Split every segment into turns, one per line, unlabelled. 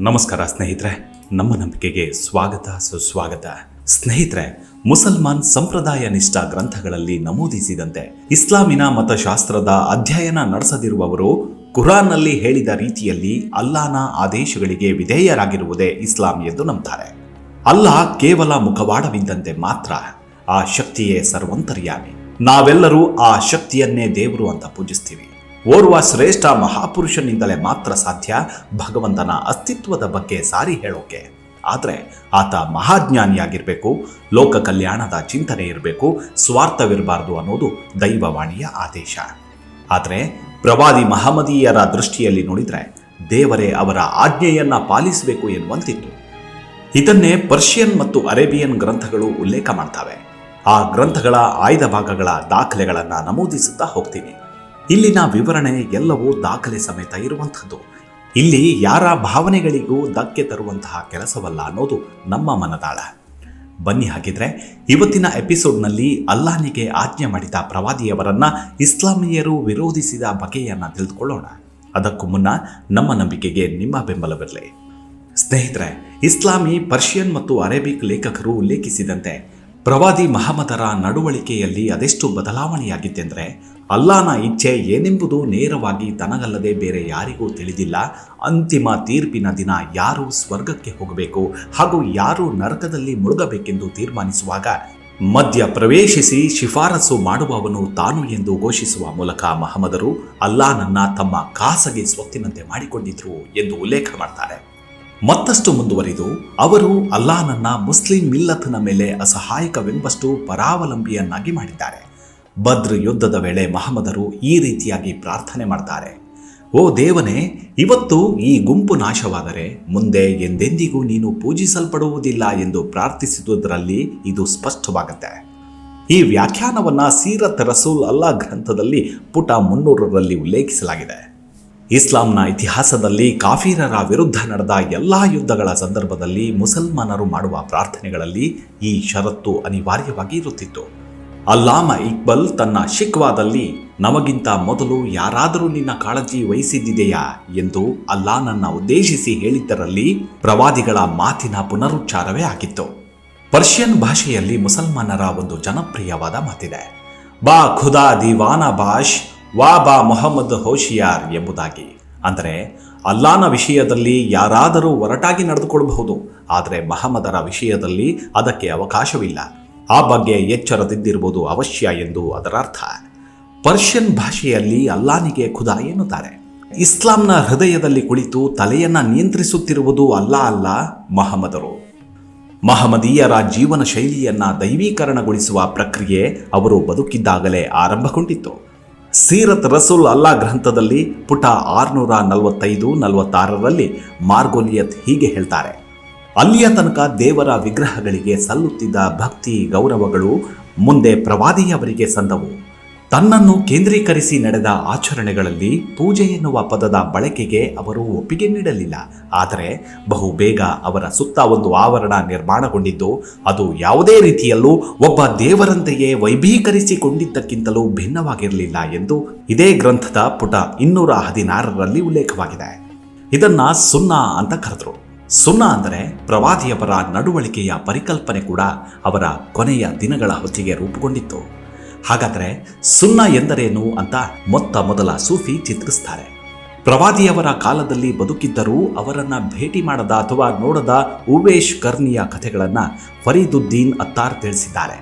ನಮಸ್ಕಾರ ಸ್ನೇಹಿತರೆ, ನಮ್ಮ ನಂಬಿಕೆಗೆ ಸ್ವಾಗತ, ಸುಸ್ವಾಗತ. ಸ್ನೇಹಿತರೆ, ಮುಸಲ್ಮಾನ್ ಸಂಪ್ರದಾಯ ನಿಷ್ಠ ಗ್ರಂಥಗಳಲ್ಲಿ ನಮೂದಿಸಿದಂತೆ ಇಸ್ಲಾಮಿನ ಮತಶಾಸ್ತ್ರದ ಅಧ್ಯಯನ ನಡೆಸದಿರುವವರು ಕುರಾನ್ನಲ್ಲಿ ಹೇಳಿದ ರೀತಿಯಲ್ಲಿ ಅಲ್ಲಾನ ಆದೇಶಗಳಿಗೆ ವಿಧೇಯರಾಗಿರುವುದೇ ಇಸ್ಲಾಂ ಎಂದು ನಂಬುತ್ತಾರೆ ಅಲ್ಲಾ ಕೇವಲ ಮುಖವಾಡವಿದ್ದಂತೆ ಮಾತ್ರ ಆ ಶಕ್ತಿಯೇ ಸರ್ವಂತರ್ಯಾಮಿ. ನಾವೆಲ್ಲರೂ ಆ ಶಕ್ತಿಯನ್ನೇ ದೇವರು ಅಂತ ಪೂಜಿಸ್ತೀವಿ. ಓರ್ವ ಶ್ರೇಷ್ಠ ಮಹಾಪುರುಷನಿಂದಲೇ ಮಾತ್ರ ಸಾಧ್ಯ ಭಗವಂತನ ಅಸ್ತಿತ್ವದ ಬಗ್ಗೆ ಸಾರಿ ಹೇಳೋಕೆ. ಆದರೆ ಆತ ಮಹಾಜ್ಞಾನಿಯಾಗಿರಬೇಕು, ಲೋಕ ಕಲ್ಯಾಣದ ಚಿಂತನೆ ಇರಬೇಕು, ಸ್ವಾರ್ಥವಿರಬಾರ್ದು ಅನ್ನೋದು ದೈವವಾಣಿಯ ಆದೇಶ. ಆದರೆ ಪ್ರವಾದಿ ಮಹಮ್ಮದೀಯರ ದೃಷ್ಟಿಯಲ್ಲಿ ನೋಡಿದರೆ ದೇವರೇ ಅವರ ಆಜ್ಞೆಯನ್ನ ಪಾಲಿಸಬೇಕು ಎನ್ನುವಂತಿತ್ತು. ಇದನ್ನೇ ಪರ್ಷಿಯನ್ ಮತ್ತು ಅರೇಬಿಯನ್ ಗ್ರಂಥಗಳು ಉಲ್ಲೇಖ ಮಾಡ್ತವೆ. ಆ ಗ್ರಂಥಗಳ ಆಯ್ದ ಭಾಗಗಳ ದಾಖಲೆಗಳನ್ನು ನಮೂದಿಸುತ್ತಾ ಹೋಗ್ತೀನಿ. ಇಲ್ಲಿನ ವಿವರಣೆ ಎಲ್ಲವೂ ದಾಖಲೆ ಸಮೇತ ಇರುವಂಥದ್ದು. ಇಲ್ಲಿ ಯಾರ ಭಾವನೆಗಳಿಗೂ ಧಕ್ಕೆ ತರುವಂತಹ ಕೆಲಸವಲ್ಲ ಅನ್ನೋದು ನಮ್ಮ ಮನದಾಳ. ಬನ್ನಿ ಹಾಗಿದ್ರೆ, ಇವತ್ತಿನ ಎಪಿಸೋಡ್ನಲ್ಲಿ ಅಲ್ಲಾನಿಗೆ ಆಜ್ಞೆ ಮಾಡಿದ ಪ್ರವಾದಿಯವರನ್ನ ಇಸ್ಲಾಮಿಯರು ವಿರೋಧಿಸಿದ ಬಗೆಯನ್ನು ತಿಳಿದುಕೊಳ್ಳೋಣ. ಅದಕ್ಕೂ ಮುನ್ನ ನಮ್ಮ ನಂಬಿಕೆಗೆ ನಿಮ್ಮ ಬೆಂಬಲವಿರಲಿ. ಸ್ನೇಹಿತರೆ, ಇಸ್ಲಾಮಿ, ಪರ್ಷಿಯನ್ ಮತ್ತು ಅರೇಬಿಕ್ ಲೇಖಕರು ಉಲ್ಲೇಖಿಸಿದಂತೆ ಪ್ರವಾದಿ ಮಹಮ್ಮದರ ನಡವಳಿಕೆಯಲ್ಲಿ ಅದೆಷ್ಟು ಬದಲಾವಣೆಯಾಗಿತ್ತೆಂದರೆ, ಅಲ್ಲಾನ ಇಚ್ಛೆ ಏನೆಂಬುದು ನೇರವಾಗಿ ತನಗಲ್ಲದೆ ಬೇರೆ ಯಾರಿಗೂ ತಿಳಿದಿಲ್ಲ. ಅಂತಿಮ ತೀರ್ಪಿನ ದಿನ ಯಾರು ಸ್ವರ್ಗಕ್ಕೆ ಹೋಗಬೇಕು ಹಾಗೂ ಯಾರು ನರಕದಲ್ಲಿ ಮುಳುಗಬೇಕೆಂದು ತೀರ್ಮಾನಿಸುವಾಗ ಮಧ್ಯ ಪ್ರವೇಶಿಸಿ ಶಿಫಾರಸು ಮಾಡುವವನು ತಾನು ಎಂದು ಘೋಷಿಸುವ ಮೂಲಕ ಮಹಮ್ಮದರು ಅಲ್ಲಾನನ್ನ ತಮ್ಮ ಖಾಸಗಿ ಸ್ವತ್ತಿನಂತೆ ಮಾಡಿಕೊಂಡಿದ್ರು ಎಂದು ಉಲ್ಲೇಖ ಮಾಡ್ತಾರೆ. ಮತ್ತಷ್ಟು ಮುಂದುವರಿದು, ಅವರು ಅಲ್ಲಾನನ್ನ ಮುಸ್ಲಿಂ ಮಿಲ್ಲತ್ನ ಮೇಲೆ ಅಸಹಾಯಕವೆಂಬಷ್ಟು ಪರಾವಲಂಬಿಯನ್ನಾಗಿ ಮಾಡಿದ್ದಾರೆ. ಬದ್ರ್ ಯುದ್ಧದ ವೇಳೆ ಮಹಮ್ಮದರು ಈ ರೀತಿಯಾಗಿ ಪ್ರಾರ್ಥನೆ ಮಾಡ್ತಾರೆ. ಓ ದೇವನೇ, ಇವತ್ತು ಈ ಗುಂಪು ನಾಶವಾದರೆ ಮುಂದೆ ಎಂದೆಂದಿಗೂ ನೀನು ಪೂಜಿಸಲ್ಪಡುವುದಿಲ್ಲ ಎಂದು ಪ್ರಾರ್ಥಿಸಿದುದರಲ್ಲಿ ಇದು ಸ್ಪಷ್ಟವಾಗುತ್ತೆ. ಈ ವ್ಯಾಖ್ಯಾನವನ್ನು ಸೀರತ್ ರಸೂಲ್ ಅಲ್ಲಾ ಗ್ರಂಥದಲ್ಲಿ ಪುಟ ಮುನ್ನೂರರಲ್ಲಿ ಉಲ್ಲೇಖಿಸಲಾಗಿದೆ. ಇಸ್ಲಾಂನ ಇತಿಹಾಸದಲ್ಲಿ ಕಾಫೀರರ ವಿರುದ್ಧ ನಡೆದ ಎಲ್ಲ ಯುದ್ಧಗಳ ಸಂದರ್ಭದಲ್ಲಿ ಮುಸಲ್ಮಾನರು ಮಾಡುವ ಪ್ರಾರ್ಥನೆಗಳಲ್ಲಿ ಈ ಷರತ್ತು ಅನಿವಾರ್ಯವಾಗಿ ಇರುತ್ತಿತ್ತು. ಅಲ್ಲಾಮ ಇಕ್ಬಲ್ ತನ್ನ ಶಿಕ್ವಾದಲ್ಲಿ, ನಮಗಿಂತ ಮೊದಲು ಯಾರಾದರೂ ನಿನ್ನ ಕಾಳಜಿ ವಹಿಸಿದ್ದಿದೆಯಾ? ಎಂದು ಅಲ್ಲಾನನ್ನ ಉದ್ದೇಶಿಸಿ ಹೇಳಿದ್ದರಲ್ಲಿ ಪ್ರವಾದಿಗಳ ಮಾತಿನ ಪುನರುಚ್ಚಾರವೇ ಆಗಿತ್ತು. ಪರ್ಷಿಯನ್ ಭಾಷೆಯಲ್ಲಿ ಮುಸಲ್ಮಾನರ ಒಂದು ಜನಪ್ರಿಯವಾದ ಮಾತಿದೆ. ಬಾ ಖುದಾ ದಿವಾನ ಬಾಷ್ ವಾ ಬಾ ಮೊಹಮ್ಮದ್ ಹೋಶಿಯಾರ್ ಎಂಬುದಾಗಿ. ಅಂದರೆ, ಅಲ್ಲಾನ ವಿಷಯದಲ್ಲಿ ಯಾರಾದರೂ ಒರಟಾಗಿ ನಡೆದುಕೊಳ್ಳಬಹುದು, ಆದರೆ ಮಹಮ್ಮದರ ವಿಷಯದಲ್ಲಿ ಅದಕ್ಕೆ ಅವಕಾಶವಿಲ್ಲ. ಆ ಬಗ್ಗೆ ಎಚ್ಚರದಿದ್ದಿರುವುದು ಅವಶ್ಯ ಎಂದು ಅದರ ಅರ್ಥ ಪರ್ಷಿಯನ್ ಭಾಷೆಯಲ್ಲಿ ಅಲ್ಲಾನಿಗೆ ಖುದಾ ಎನ್ನುತ್ತಾರೆ. ಇಸ್ಲಾಂನ ಹೃದಯದಲ್ಲಿ ಕುಳಿತು ತಲೆಯನ್ನು ನಿಯಂತ್ರಿಸುತ್ತಿರುವುದು ಅಲ್ಲ ಅಲ್ಲ ಮಹಮ್ಮದರು. ಮಹಮ್ಮದೀಯರ ಜೀವನ ಶೈಲಿಯನ್ನ ದೈವೀಕರಣಗೊಳಿಸುವ ಪ್ರಕ್ರಿಯೆ ಅವರು ಬದುಕಿದ್ದಾಗಲೇ ಆರಂಭಗೊಂಡಿತ್ತು. ಸೀರತ್ ರಸೂಲ್ ಅಲ್ಲಾ ಗ್ರಂಥದಲ್ಲಿ ಪುಟ ಆರುನೂರ ನಲವತ್ತೈದು, ನಲವತ್ತಾರರಲ್ಲಿ ಮಾರ್ಗೋಲಿಯತ್ ಹೀಗೆ ಹೇಳ್ತಾರೆ. ಅಲ್ಲಿಯ ತನಕ ದೇವರ ವಿಗ್ರಹಗಳಿಗೆ ಸಲ್ಲುತ್ತಿದ್ದ ಭಕ್ತಿ ಗೌರವಗಳು ಮುಂದೆ ಪ್ರವಾದಿಯವರಿಗೆ ಸಂದವು. ತನ್ನನ್ನು ಕೇಂದ್ರೀಕರಿಸಿ ನಡೆದ ಆಚರಣೆಗಳಲ್ಲಿ ಪೂಜೆ ಎನ್ನುವ ಪದದ ಬಳಕೆಗೆ ಅವರು ಒಪ್ಪಿಗೆ ನೀಡಲಿಲ್ಲ. ಆದರೆ ಬಹುಬೇಗ ಅವರ ಸುತ್ತ ಒಂದು ಆವರಣ ನಿರ್ಮಾಣಗೊಂಡಿದ್ದು, ಅದು ಯಾವುದೇ ರೀತಿಯಲ್ಲೂ ಒಬ್ಬ ದೇವರಂತೆಯೇ ವೈಭೀಕರಿಸಿಕೊಂಡಿದ್ದಕ್ಕಿಂತಲೂ ಭಿನ್ನವಾಗಿರಲಿಲ್ಲ ಎಂದು ಇದೇ ಗ್ರಂಥದ ಪುಟ ಇನ್ನೂರ ಹದಿನಾರರಲ್ಲಿ ಉಲ್ಲೇಖವಾಗಿದೆ. ಇದನ್ನ ಸುನ್ನಾ ಅಂತ ಕರೆದರು. ಸುನ್ನ ಅಂದರೆ ಪ್ರವಾದಿಯವರ ನಡವಳಿಕೆಯ ಪರಿಕಲ್ಪನೆ ಕೂಡ ಅವರ ಕೊನೆಯ ದಿನಗಳ ಹೊತ್ತಿಗೆ ರೂಪುಗೊಂಡಿತ್ತು. ಹಾಗಾದರೆ ಸುನ್ನ ಎಂದರೇನು ಅಂತ ಮೊತ್ತ ಮೊದಲ ಸೂಫಿ ಚಿತ್ರಿಸ್ತಾರೆ. ಪ್ರವಾದಿಯವರ ಕಾಲದಲ್ಲಿ ಬದುಕಿದ್ದರೂ ಅವರನ್ನ ಭೇಟಿ ಮಾಡದ ಅಥವಾ ನೋಡದ ಉವೇಶ್ ಕರ್ನಿಯ ಕಥೆಗಳನ್ನು ಫರೀದುದ್ದೀನ್ ಅತ್ತಾರ್ ತಿಳಿಸಿದ್ದಾರೆ.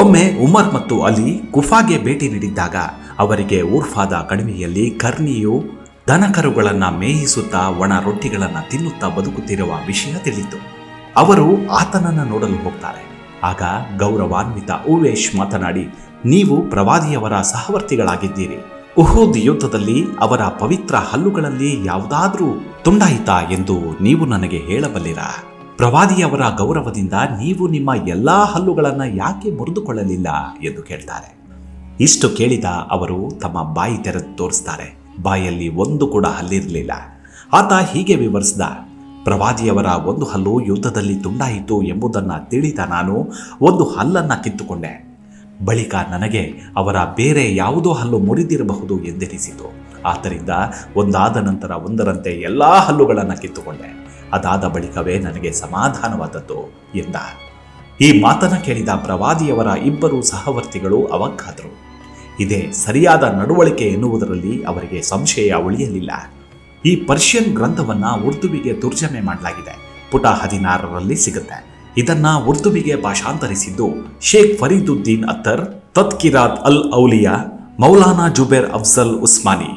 ಒಮ್ಮೆ ಉಮರ್ ಮತ್ತು ಅಲಿ ಕುಫಾಗೆ ಭೇಟಿ ನೀಡಿದ್ದಾಗ ಅವರಿಗೆ ಊರ್ಫಾದ ಕಣಿವೆಯಲ್ಲಿ ಕರ್ನಿಯು ದನಕರುಗಳನ್ನು ಮೇಯಿಸುತ್ತಾ ಒಣ ರೊಟ್ಟಿಗಳನ್ನು ತಿನ್ನುತ್ತಾ ಬದುಕುತ್ತಿರುವ ವಿಷಯ ತಿಳಿತು ಅವರು ಆತನನ್ನು ನೋಡಲು ಹೋಗ್ತಾರೆ. ಆಗ ಗೌರವಾನ್ವಿತ ಉವೇಶ್ ಮಾತನಾಡಿ ನೀವು ಪ್ರವಾದಿಯವರ ಸಹವರ್ತಿಗಳಾಗಿದ್ದೀರಿ. ಉಹೂದ್ ಯುದ್ಧದಲ್ಲಿ ಅವರ ಪವಿತ್ರ ಹಲ್ಲುಗಳಲ್ಲಿ ಯಾವುದಾದ್ರೂ ತುಂಡಾಯಿತಾ ಎಂದು ನೀವು ನನಗೆ ಹೇಳಬಲ್ಲಿರಾ? ಪ್ರವಾದಿಯವರ ಗೌರವದಿಂದ ನೀವು ನಿಮ್ಮ ಎಲ್ಲಾ ಹಲ್ಲುಗಳನ್ನು ಯಾಕೆ ಮುರಿದುಕೊಳ್ಳಲಿಲ್ಲ ಎಂದು ಕೇಳ್ತಾರೆ. ಇಷ್ಟು ಕೇಳಿದ ಅವರು ತಮ್ಮ ಬಾಯಿ ತೆರೆದು ತೋರಿಸ್ತಾರೆ. ಬಾಯಲ್ಲಿ ಒಂದು ಕೂಡ ಹಲ್ಲಿರಲಿಲ್ಲ. ಆತ ಹೀಗೆ ವಿವರಿಸಿದ, ಪ್ರವಾದಿಯವರ ಒಂದು ಹಲ್ಲು ಯುದ್ಧದಲ್ಲಿ ತುಂಡಾಯಿತು ಎಂಬುದನ್ನು ತಿಳಿದ ನಾನು ಒಂದು ಹಲ್ಲನ್ನು ಕಿತ್ತುಕೊಂಡೆ. ಬಳಿಕ ನನಗೆ ಅವರ ಬೇರೆ ಯಾವುದೋ ಹಲ್ಲು ಮುರಿದಿರಬಹುದು ಎಂದೆನಿಸಿತು. ಆದ್ದರಿಂದ ಒಂದಾದ ನಂತರ ಒಂದರಂತೆ ಎಲ್ಲ ಹಲ್ಲುಗಳನ್ನು ಕಿತ್ತುಕೊಂಡೆ. ಅದಾದ ಬಳಿಕವೇ ನನಗೆ ಸಮಾಧಾನವಾದದ್ದು ಎಂದ. ಈ ಮಾತನ್ನು ಕೇಳಿದ ಪ್ರವಾದಿಯವರ ಇಬ್ಬರು ಸಹವರ್ತಿಗಳು ಅವಕ್ಕಾದರು. ಇದೇ ಸರಿಯಾದ ನಡವಳಿಕೆ ಎನ್ನುವುದರಲ್ಲಿ ಅವರಿಗೆ ಸಂಶಯ ಉಳಿಯಲಿಲ್ಲ. ಈ ಪರ್ಷಿಯನ್ ಗ್ರಂಥವನ್ನು ಉರ್ದುವಿಗೆ ದುರ್ಜಮೆ ಮಾಡಲಾಗಿದೆ. ಪುಟ ಹದಿನಾರರಲ್ಲಿ ಸಿಗುತ್ತೆ. ಇದನ್ನ ಉರ್ದುವಿಗೆ ಭಾಷಾಂತರಿಸಿದ್ದು ಶೇಖ್ ಫರೀದುದ್ದೀನ್ ಅತ್ತರ್ ತತ್ಕಿರಾತ್ ಅಲ್ ಔಲಿಯಾ, ಮೌಲಾನಾ ಜುಬೇರ್ ಅಫ್ಜಲ್ ಉಸ್ಮಾನಿ.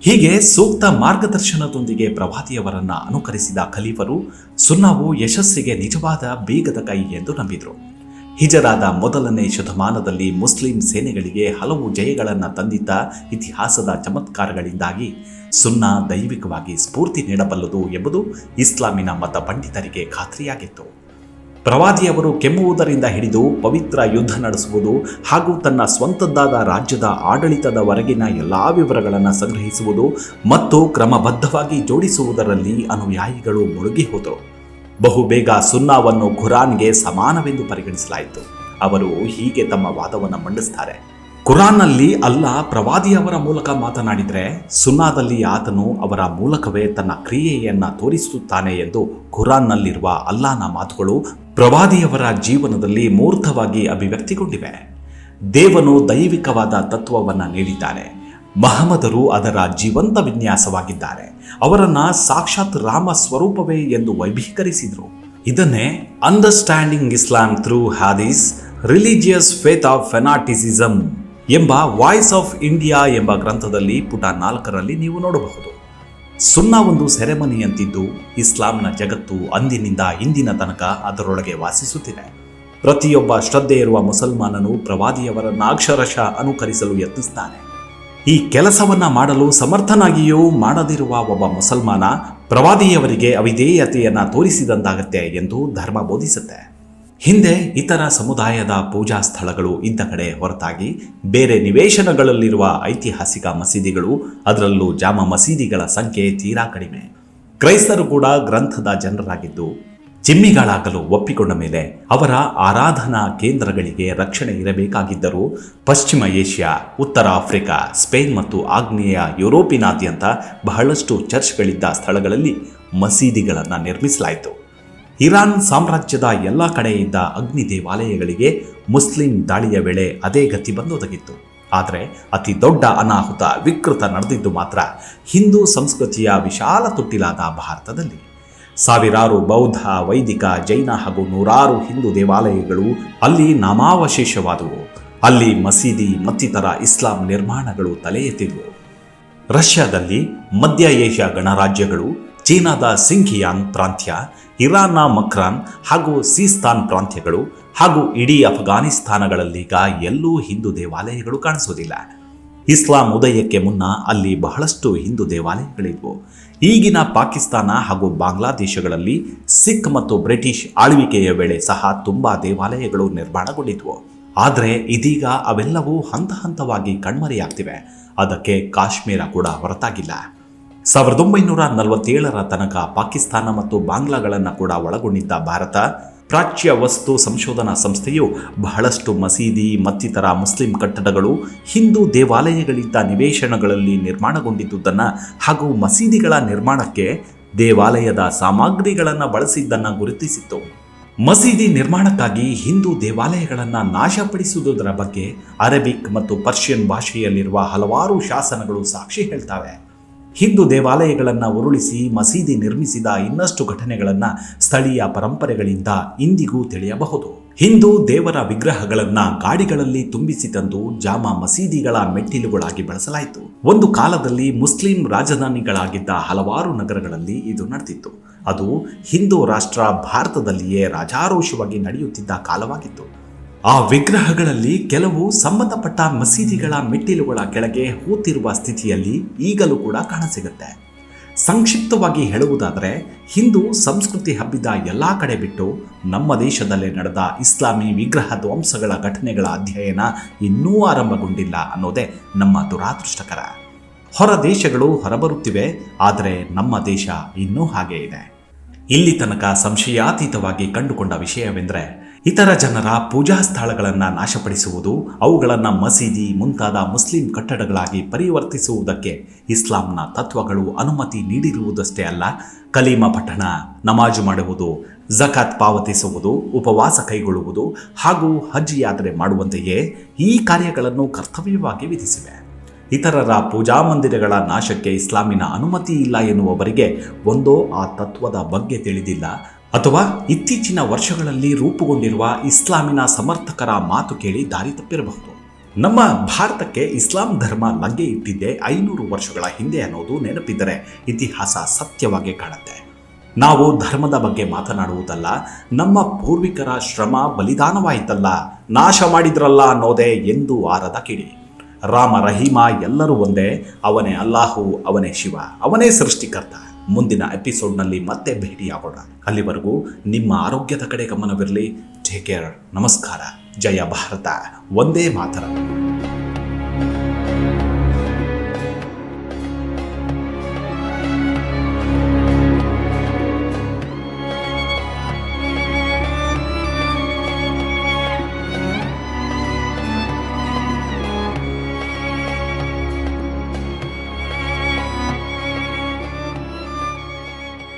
ಹೀಗೆ ಸೂಕ್ತ ಮಾರ್ಗದರ್ಶನದೊಂದಿಗೆ ಪ್ರವಾದಿಯವರನ್ನ ಅನುಕರಿಸಿದ ಖಲೀಫರು ಸುನ್ನಾವು ಯಶಸ್ಸಿಗೆ ನಿಜವಾದ ಬೀಗದ ಕೈ ಎಂದು ನಂಬಿದರು. ಹಿಜರಾದ ಮೊದಲನೇ ಶತಮಾನದಲ್ಲಿ ಮುಸ್ಲಿಂ ಸೇನೆಗಳಿಗೆ ಹಲವು ಜಯಗಳನ್ನು ತಂದಿದ್ದ ಇತಿಹಾಸದ ಚಮತ್ಕಾರಗಳಿಂದಾಗಿ ಸುನ್ನಾ ದೈವಿಕವಾಗಿ ಸ್ಫೂರ್ತಿ ನೀಡಬಲ್ಲದು ಎಂಬುದು ಇಸ್ಲಾಮಿನ ಮತ ಪಂಡಿತರಿಗೆ ಖಾತ್ರಿಯಾಗಿತ್ತು. ಪ್ರವಾದಿಯವರು ಕೆಮ್ಮುವುದರಿಂದ ಹಿಡಿದು ಪವಿತ್ರ ಯುದ್ಧ ನಡೆಸುವುದು ಹಾಗೂ ತನ್ನ ಸ್ವಂತದ್ದಾದ ರಾಜ್ಯದ ಆಡಳಿತದವರೆಗಿನ ಎಲ್ಲ ವಿವರಗಳನ್ನು ಸಂಗ್ರಹಿಸುವುದು ಮತ್ತು ಕ್ರಮಬದ್ಧವಾಗಿ ಜೋಡಿಸುವುದರಲ್ಲಿ ಅನುಯಾಯಿಗಳು ಮುಳುಗಿ ಹೋದರು ಬಹುಬೇಗ ಸುನ್ನಾವನ್ನು ಖುರಾನ್ಗೆ ಸಮಾನವೆಂದು ಪರಿಗಣಿಸಲಾಯಿತು. ಅವರು ಹೀಗೆ ತಮ್ಮ ವಾದವನ್ನು ಮಂಡಿಸ್ತಾರೆ. ಕುರಾನ್ನಲ್ಲಿ ಅಲ್ಲ, ಪ್ರವಾದಿಯವರ ಮೂಲಕ ಮಾತನಾಡಿದರೆ ಸುನ್ನಾದಲ್ಲಿ ಆತನು ಅವರ ಮೂಲಕವೇ ತನ್ನ ಕ್ರಿಯೆಯನ್ನು ತೋರಿಸುತ್ತಾನೆ ಎಂದು ಖುರಾನ್ನಲ್ಲಿರುವ ಅಲ್ಲಾನ ಮಾತುಗಳು ಪ್ರವಾದಿಯವರ ಜೀವನದಲ್ಲಿ ಮೂರ್ತವಾಗಿ ಅಭಿವ್ಯಕ್ತಿಗೊಂಡಿವೆ. ದೇವನು ದೈವಿಕವಾದ ತತ್ವವನ್ನು ನೀಡಿದ್ದಾರೆ. ಮಹಮ್ಮದರು ಅದರ ಜೀವಂತ ವಿನ್ಯಾಸವಾಗಿದ್ದಾರೆ. ಅವರನ್ನ ಸಾಕ್ಷಾತ್ ರಾಮ ಸ್ವರೂಪವೇ ಎಂದು ವೈಭೀಕರಿಸಿದರು. ಇದನ್ನೇ understanding Islam through hadith religious faith of fanaticism ಎಂಬ ವಾಯ್ಸ್ ಆಫ್ ಇಂಡಿಯಾ ಎಂಬ ಗ್ರಂಥದಲ್ಲಿ ಪುಟ ನಾಲ್ಕರಲ್ಲಿ ನೀವು ನೋಡಬಹುದು. ಸುನ್ನ ಒಂದು ಸೆರೆಮನಿಯಂತಿದ್ದು ಇಸ್ಲಾಂನ ಜಗತ್ತು ಅಂದಿನಿಂದ ಇಂದಿನ ತನಕ ಅದರೊಳಗೆ ವಾಸಿಸುತ್ತಿದೆ. ಪ್ರತಿಯೊಬ್ಬ ಶ್ರದ್ಧೆ ಇರುವ ಮುಸಲ್ಮಾನನು ಪ್ರವಾದಿಯವರನ್ನ ಅಕ್ಷರಶಃ ಅನುಕರಿಸಲು ಯತ್ನಿಸುತ್ತಾನೆ ಈ ಕೆಲಸವನ್ನ ಮಾಡಲು ಸಮರ್ಥನಾಗಿಯೂ ಮಾಡದಿರುವ ಒಬ್ಬ ಮುಸಲ್ಮಾನ ಪ್ರವಾದಿಯವರಿಗೆ ಅವಿಧೇಯತೆಯನ್ನ ತೋರಿಸಿದಂತಾಗತ್ತೆ ಎಂದು ಧರ್ಮ ಬೋಧಿಸುತ್ತೆ. ಹಿಂದೆ ಇತರ ಸಮುದಾಯದ ಪೂಜಾ ಸ್ಥಳಗಳು ಇದ್ದ ಕಡೆ ಹೊರತಾಗಿ ಬೇರೆ ನಿವೇಶನಗಳಲ್ಲಿರುವ ಐತಿಹಾಸಿಕ ಮಸೀದಿಗಳು, ಅದರಲ್ಲೂ ಜಾಮ ಮಸೀದಿಗಳ ಸಂಖ್ಯೆ ತೀರಾ ಕಡಿಮೆ. ಕ್ರೈಸ್ತರು ಕೂಡ ಗ್ರಂಥದ ಜನರಾಗಿದ್ದು, ಚಿಮ್ಮಿಗಳಾಗಲು ಒಪ್ಪಿಕೊಂಡ ಮೇಲೆ ಅವರ ಆರಾಧನಾ ಕೇಂದ್ರಗಳಿಗೆ ರಕ್ಷಣೆ ಇರಬೇಕಾಗಿದ್ದರೂ ಪಶ್ಚಿಮ ಏಷ್ಯಾ, ಉತ್ತರ ಆಫ್ರಿಕಾ, ಸ್ಪೇನ್ ಮತ್ತು ಆಗ್ನೇಯ ಯುರೋಪಿನಾದ್ಯಂತ ಬಹಳಷ್ಟು ಚರ್ಚ್ಗಳಿದ್ದ ಸ್ಥಳಗಳಲ್ಲಿ ಮಸೀದಿಗಳನ್ನು ನಿರ್ಮಿಸಲಾಯಿತು. ಇರಾನ್ ಸಾಮ್ರಾಜ್ಯದ ಎಲ್ಲ ಕಡೆಯಿಂದ ಅಗ್ನಿ ದೇವಾಲಯಗಳಿಗೆ ಮುಸ್ಲಿಂ ದಾಳಿಯ ವೇಳೆ ಅದೇ ಗತಿ ಬಂದೊದಗಿತ್ತು. ಆದರೆ ಅತಿ ದೊಡ್ಡ ಅನಾಹುತ ವಿಕೃತ ನಡೆದಿದ್ದು ಮಾತ್ರ ಹಿಂದೂ ಸಂಸ್ಕೃತಿಯ ವಿಶಾಲ ತುಟ್ಟಿಲಾದ ಭಾರತದಲ್ಲಿ. ಸಾವಿರಾರು ಬೌದ್ಧ, ವೈದಿಕ, ಜೈನ ಹಾಗೂ ನೂರಾರು ಹಿಂದೂ ದೇವಾಲಯಗಳು ಅಲ್ಲಿ ನಾಮಾವಶೇಷವಾದವು. ಅಲ್ಲಿ ಮಸೀದಿ, ಮತ್ತಿತರ ಇಸ್ಲಾಂ ನಿರ್ಮಾಣಗಳು ತಲೆ ಎತ್ತಿದ್ವು ರಷ್ಯಾದಲ್ಲಿ ಮಧ್ಯ ಏಷ್ಯಾ ಗಣರಾಜ್ಯಗಳು ಚೀನಾದ ಸಿಂಖಿಯಾನ್ ಪ್ರಾಂತ್ಯ, ಇರಾನ್ನ ಮಕ್ರಾನ್ ಹಾಗೂ ಸೀಸ್ತಾನ್ ಪ್ರಾಂತ್ಯಗಳು ಹಾಗೂ ಇಡೀ ಅಫ್ಘಾನಿಸ್ತಾನಗಳಲ್ಲೀಗ ಎಲ್ಲೂ ಹಿಂದೂ ದೇವಾಲಯಗಳು ಕಾಣಿಸೋದಿಲ್ಲ ಇಸ್ಲಾಂ ಉದಯಕ್ಕೆ ಮುನ್ನ ಅಲ್ಲಿ ಬಹಳಷ್ಟು ಹಿಂದೂ ದೇವಾಲಯಗಳಿದ್ವು. ಈಗಿನ ಪಾಕಿಸ್ತಾನ ಹಾಗೂ ಬಾಂಗ್ಲಾದೇಶಗಳಲ್ಲಿ ಸಿಖ್ ಮತ್ತು ಬ್ರಿಟಿಷ್ ಆಳ್ವಿಕೆಯ ವೇಳೆ ಸಹ ತುಂಬ ದೇವಾಲಯಗಳು ನಿರ್ಮಾಣಗೊಂಡಿದ್ವು. ಆದರೆ ಇದೀಗ ಅವೆಲ್ಲವೂ ಹಂತ ಹಂತವಾಗಿ ಕಣ್ಮರೆಯಾಗ್ತಿವೆ. ಅದಕ್ಕೆ ಕಾಶ್ಮೀರ ಕೂಡ ಹೊರತಾಗಿಲ್ಲ. ಸಾವಿರದ ಒಂಬೈನೂರ ನಲವತ್ತೇಳರ ತನಕ ಪಾಕಿಸ್ತಾನ ಮತ್ತು ಬಾಂಗ್ಲಾಗಳನ್ನು ಕೂಡ ಒಳಗೊಂಡಿದ್ದ ಭಾರತ, ಪ್ರಾಚ್ಯ ವಸ್ತು ಸಂಶೋಧನಾ ಸಂಸ್ಥೆಯು ಬಹಳಷ್ಟು ಮಸೀದಿ, ಮತ್ತಿತರ ಮುಸ್ಲಿಂ ಕಟ್ಟಡಗಳು, ಹಿಂದೂ ದೇವಾಲಯಗಳಿದ್ದ ನಿವೇಶನಗಳಲ್ಲಿ ನಿರ್ಮಾಣಗೊಂಡಿದ್ದುದನ್ನು ಹಾಗೂ ಮಸೀದಿಗಳ ನಿರ್ಮಾಣಕ್ಕೆ ದೇವಾಲಯದ ಸಾಮಗ್ರಿಗಳನ್ನು ಬಳಸಿದ್ದನ್ನು ಗುರುತಿಸಿತ್ತು. ಮಸೀದಿ ನಿರ್ಮಾಣಕ್ಕಾಗಿ ಹಿಂದೂ ದೇವಾಲಯಗಳನ್ನು ನಾಶಪಡಿಸುವುದರ ಬಗ್ಗೆ ಅರಬಿಕ್ ಮತ್ತು ಪರ್ಷಿಯನ್ ಭಾಷೆಯಲ್ಲಿರುವ ಹಲವಾರು ಶಾಸನಗಳು ಸಾಕ್ಷಿ ಹೇಳ್ತವೆ. ಹಿಂದೂ ದೇವಾಲಯಗಳನ್ನು ಉರುಳಿಸಿ ಮಸೀದಿ ನಿರ್ಮಿಸಿದ ಇನ್ನಷ್ಟು ಘಟನೆಗಳನ್ನು ಸ್ಥಳೀಯ ಪರಂಪರೆಗಳಿಂದ ಇಂದಿಗೂ ತಿಳಿಯಬಹುದು. ಹಿಂದೂ ದೇವರ ವಿಗ್ರಹಗಳನ್ನು ಗಾಡಿಗಳಲ್ಲಿ ತುಂಬಿಸಿ ತಂದು ಜಾಮಾ ಮಸೀದಿಗಳ ಮೆಟ್ಟಿಲುಗಳಾಗಿ ಬಳಸಲಾಯಿತು. ಒಂದು ಕಾಲದಲ್ಲಿ ಮುಸ್ಲಿಂ ರಾಜಧಾನಿಗಳಾಗಿದ್ದ ಹಲವಾರು ನಗರಗಳಲ್ಲಿ ಇದು ನಡೆದಿತ್ತು. ಅದು ಹಿಂದೂ ರಾಷ್ಟ್ರ ಭಾರತದಲ್ಲಿಯೇ ರಾಜಾರೋಷವಾಗಿ ನಡೆಯುತ್ತಿದ್ದ ಕಾಲವಾಗಿತ್ತು. ಆ ವಿಗ್ರಹಗಳಲ್ಲಿ ಕೆಲವು ಸಂಬಂಧಪಟ್ಟ ಮಸೀದಿಗಳ ಮೆಟ್ಟಿಲುಗಳ ಕೆಳಗೆ ಹೂತಿರುವ ಸ್ಥಿತಿಯಲ್ಲಿ ಈಗಲೂ ಕೂಡ ಕಾಣಸಿಗುತ್ತೆ. ಸಂಕ್ಷಿಪ್ತವಾಗಿ ಹೇಳುವುದಾದರೆ, ಹಿಂದೂ ಸಂಸ್ಕೃತಿ ಹಬ್ಬಿದ ಎಲ್ಲ ಕಡೆ ಬಿಟ್ಟು ನಮ್ಮ ದೇಶದಲ್ಲೇ ನಡೆದ ಇಸ್ಲಾಮಿ ವಿಗ್ರಹ ಧ್ವಂಸಗಳ ಘಟನೆಗಳ ಅಧ್ಯಯನ ಇನ್ನೂ ಆರಂಭಗೊಂಡಿಲ್ಲ ಅನ್ನೋದೇ ನಮ್ಮ ದುರಾದೃಷ್ಟಕರ. ಹೊರ ದೇಶಗಳು ಹೊರಬರುತ್ತಿವೆ, ಆದರೆ ನಮ್ಮ ದೇಶ ಇನ್ನೂ ಹಾಗೆ ಇದೆ. ಇಲ್ಲಿ ತನಕ ಸಂಶಯಾತೀತವಾಗಿ ಕಂಡುಕೊಂಡ ವಿಷಯವೆಂದರೆ ಇತರ ಜನರ ಪೂಜಾ ಸ್ಥಳಗಳನ್ನು ನಾಶಪಡಿಸುವುದು, ಅವುಗಳನ್ನು ಮಸೀದಿ, ಮುಂತಾದ ಮುಸ್ಲಿಂ ಕಟ್ಟಡಗಳಾಗಿ ಪರಿವರ್ತಿಸುವುದಕ್ಕೆ ಇಸ್ಲಾಂನ ತತ್ವಗಳು ಅನುಮತಿ ನೀಡಿರುವುದಷ್ಟೇ ಅಲ್ಲ, ಕಲೀಮ ಪಠಣ ನಮಾಜು ಮಾಡುವುದು, ಜಕಾತ್ ಪಾವತಿಸುವುದು, ಉಪವಾಸ ಕೈಗೊಳ್ಳುವುದು ಹಾಗೂ ಹಜ್ ಯಾತ್ರೆ ಮಾಡುವಂತೆಯೇ ಈ ಕಾರ್ಯಗಳನ್ನು ಕರ್ತವ್ಯವಾಗಿ ವಿಧಿಸಿವೆ. ಇತರರ ಪೂಜಾ ಮಂದಿರಗಳ ನಾಶಕ್ಕೆ ಇಸ್ಲಾಮಿನ ಅನುಮತಿ ಇಲ್ಲ ಎನ್ನುವವರಿಗೆ ಒಂದೋ ಆ ತತ್ವದ ಬಗ್ಗೆ ತಿಳಿದಿಲ್ಲ ಅಥವಾ ಇತ್ತೀಚಿನ ವರ್ಷಗಳಲ್ಲಿ ರೂಪುಗೊಂಡಿರುವ ಇಸ್ಲಾಮಿನ ಸಮರ್ಥಕರ ಮಾತು ಕೇಳಿ ದಾರಿ ತಪ್ಪಿರಬಹುದು. ನಮ್ಮ ಭಾರತಕ್ಕೆ ಇಸ್ಲಾಂ ಧರ್ಮ ಲಗ್ಗೆ ಇಟ್ಟಿದ್ದೆ ಐನೂರು ವರ್ಷಗಳ ಹಿಂದೆ ಅನ್ನೋದು ನೆನಪಿದ್ದರೆ ಇತಿಹಾಸ ಸತ್ಯವಾಗಿ ಕಾಣುತ್ತೆ. ನಾವು ಧರ್ಮದ ಬಗ್ಗೆ ಮಾತನಾಡುವುದಲ್ಲ, ನಮ್ಮ ಪೂರ್ವಿಕರ ಶ್ರಮ ಬಲಿದಾನವಾಯಿತಲ್ಲ, ನಾಶ ಮಾಡಿದ್ರಲ್ಲ ಅನ್ನೋದೇ ಎಂದು ಆರದ ಕಿಡಿ. ರಾಮ ರಹೀಮ ಎಲ್ಲರೂ ಒಂದೇ, ಅವನೇ ಅಲ್ಲಾಹು, ಅವನೇ ಶಿವ, ಅವನೇ ಸೃಷ್ಟಿಕರ್ತ. ಮುಂದಿನ ಎಪಿಸೋಡ್ನಲ್ಲಿ ಮತ್ತೆ ಭೇಟಿಯಾಗೋಣ. ಅಲ್ಲಿವರೆಗೂ ನಿಮ್ಮ ಆರೋಗ್ಯದ ಕಡೆ ಗಮನವಿರಲಿ. ಟೇಕ್ ಕೇರ್ ನಮಸ್ಕಾರ. ಜಯ ಭಾರತ. ಒಂದೇ ಮಾತರಂ.